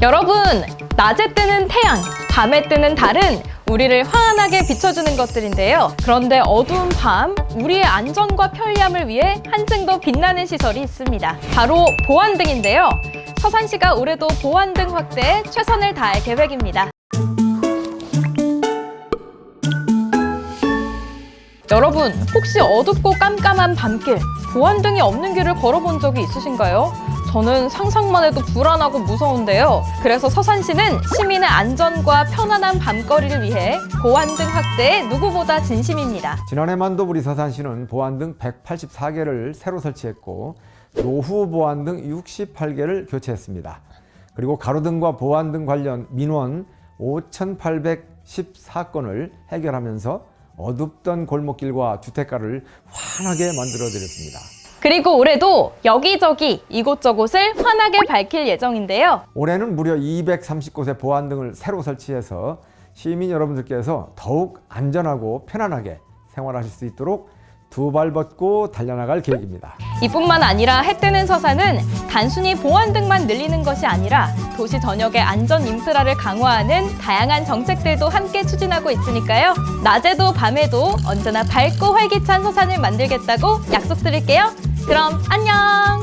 여러분, 낮에 뜨는 태양, 밤에 뜨는 달은 우리를 환하게 비춰주는 것들인데요. 그런데 어두운 밤, 우리의 안전과 편리함을 위해 한층 더 빛나는 시설이 있습니다. 바로 보안등인데요. 서산시가 올해도 보안등 확대에 최선을 다할 계획입니다. 여러분, 혹시 어둡고 깜깜한 밤길, 보안등이 없는 길을 걸어본 적이 있으신가요? 저는 상상만 해도 불안하고 무서운데요. 그래서 서산시는 시민의 안전과 편안한 밤거리를 위해 보안 등 확대에 누구보다 진심입니다. 지난해 만도 우리 서산시는 보안 등 184개를 새로 설치했고 노후 보안 등 68개를 교체했습니다. 그리고 가로등과 보안 등 관련 민원 5,814건을 해결하면서 어둡던 골목길과 주택가를 환하게 만들어 드렸습니다. 그리고 올해도 여기저기 이곳저곳을 환하게 밝힐 예정인데요. 올해는 무려 230곳의 보안 등을 새로 설치해서 시민 여러분들께서 더욱 안전하고 편안하게 생활하실 수 있도록 두 발 벗고 달려나갈 계획입니다. 이뿐만 아니라 해 뜨는 서산은 단순히 보안등만 늘리는 것이 아니라 도시 전역의 안전 인프라를 강화하는 다양한 정책들도 함께 추진하고 있으니까요. 낮에도 밤에도 언제나 밝고 활기찬 서산을 만들겠다고 약속드릴게요. 그럼 안녕!